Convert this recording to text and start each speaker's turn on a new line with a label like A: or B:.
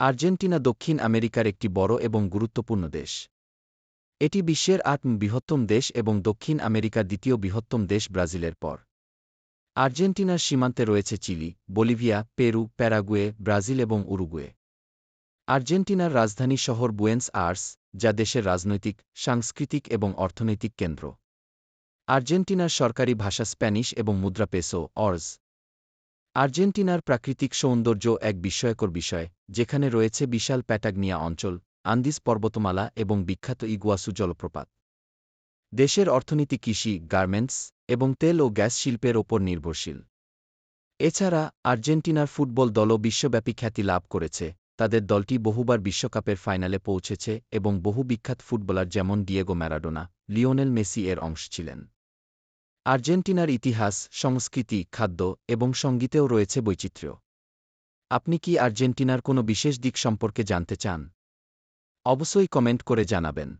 A: Argentina দক্ষিণ আমেরিকার একটি বড় এবং গুরুত্বপূর্ণ দেশ। এটি বিশ্বের আট বৃহত্তম দেশ এবং দক্ষিণ আমেরিকার দ্বিতীয় বৃহত্তম দেশ ব্রাজিলের পর। আর্জেন্টিনার সীমান্তে রয়েছে Chile, Bolivia, Peru, Paraguay, Brazil এবং উরুগুয়ে। আর্জেন্টিনার রাজধানী শহর বুয়েন্স আর্স, যা দেশের রাজনৈতিক, সাংস্কৃতিক এবং অর্থনৈতিক কেন্দ্র। আর্জেন্টিনার সরকারি ভাষা স্প্যানিশ এবং মুদ্রা পেসো অর্জ আর্জেন্টিনার প্রাকৃতিক সৌন্দর্য এক বিস্ময়কর বিষয়, যেখানে রয়েছে বিশাল প্যাটাগনিয়া অঞ্চল আন্দিস পর্বতমালা এবং বিখ্যাত ইগুয়াসু জলপ্রপাত। দেশের অর্থনীতি, কৃষি, গার্মেন্টস এবং তেল ও গ্যাস শিল্পের ওপর নির্ভরশীল। এছাড়া, আর্জেন্টিনার ফুটবল দলও বিশ্বব্যাপী খ্যাতি লাভ করেছে। তাদের দলটি বহুবার বিশ্বকাপের ফাইনালে পৌঁছেছে এবং বহু বিখ্যাত ফুটবলার যেমন ডিয়েগো ম্যারাডোনা, লিওনেল মেসি এর অংশ ছিলেন। আর্জেন্টিনার ইতিহাস, সংস্কৃতি, খাদ্য এবং সঙ্গীতেও রয়েছে বৈচিত্র্য। আপনি কি আর্জেন্টিনার কোনো বিশেষ দিক সম্পর্কে জানতে চান? অবশ্যই কমেন্ট করে জানাবেন।